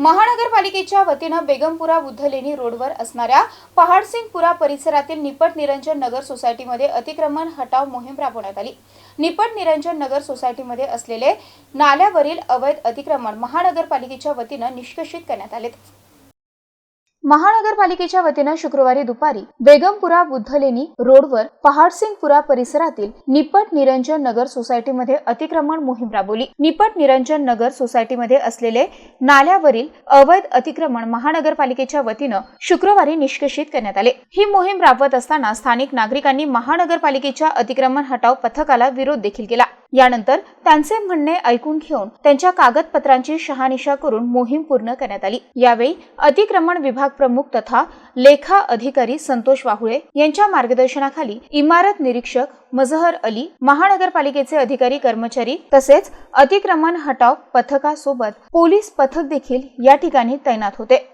महानगरपालिकेच्या वतीनं बेगमपुरा बुद्धलेणी रोडवर असणाऱ्या पहाडसिंगपुरा परिसरातील निपट निरंजन नगर सोसायटीमध्ये अतिक्रमण हटाव मोहीम राबवण्यात आली. निपट निरंजन नगर सोसायटीमध्ये असलेले नाल्यावरील अवैध अतिक्रमण महानगरपालिकेच्या वतीनं निष्कर्षित करण्यात आले महानगरपालिकेच्या वतीनं शुक्रवारी दुपारी बेगमपुरा बुद्धलेणी रोडवर पहाडसिंगपुरा परिसरातील निपट निरंजन नगर सोसायटीमध्ये अतिक्रमण मोहीम राबवली. निपट निरंजन नगर सोसायटीमध्ये असलेले नाल्यावरील अवैध अतिक्रमण महानगरपालिकेच्या वतीनं शुक्रवारी निष्कर्षित करण्यात आले. ही मोहीम राबवत असताना स्थानिक नागरिकांनी महानगरपालिकेच्या अतिक्रमण हटाव पथकाला विरोध देखील केला. यानंतर त्यांचे म्हणणे ऐकून घेऊन त्यांच्या कागदपत्रांची शहानिशा करून मोहीम पूर्ण करण्यात आली. यावेळी अतिक्रमण विभाग प्रमुख तथा लेखा अधिकारी संतोष वाहुळे यांच्या मार्गदर्शनाखाली इमारत निरीक्षक मजहर अली महानगरपालिकेचे अधिकारी कर्मचारी तसेच अतिक्रमण हटाव पथकासोबत पोलीस पथक देखील या ठिकाणी तैनात होते.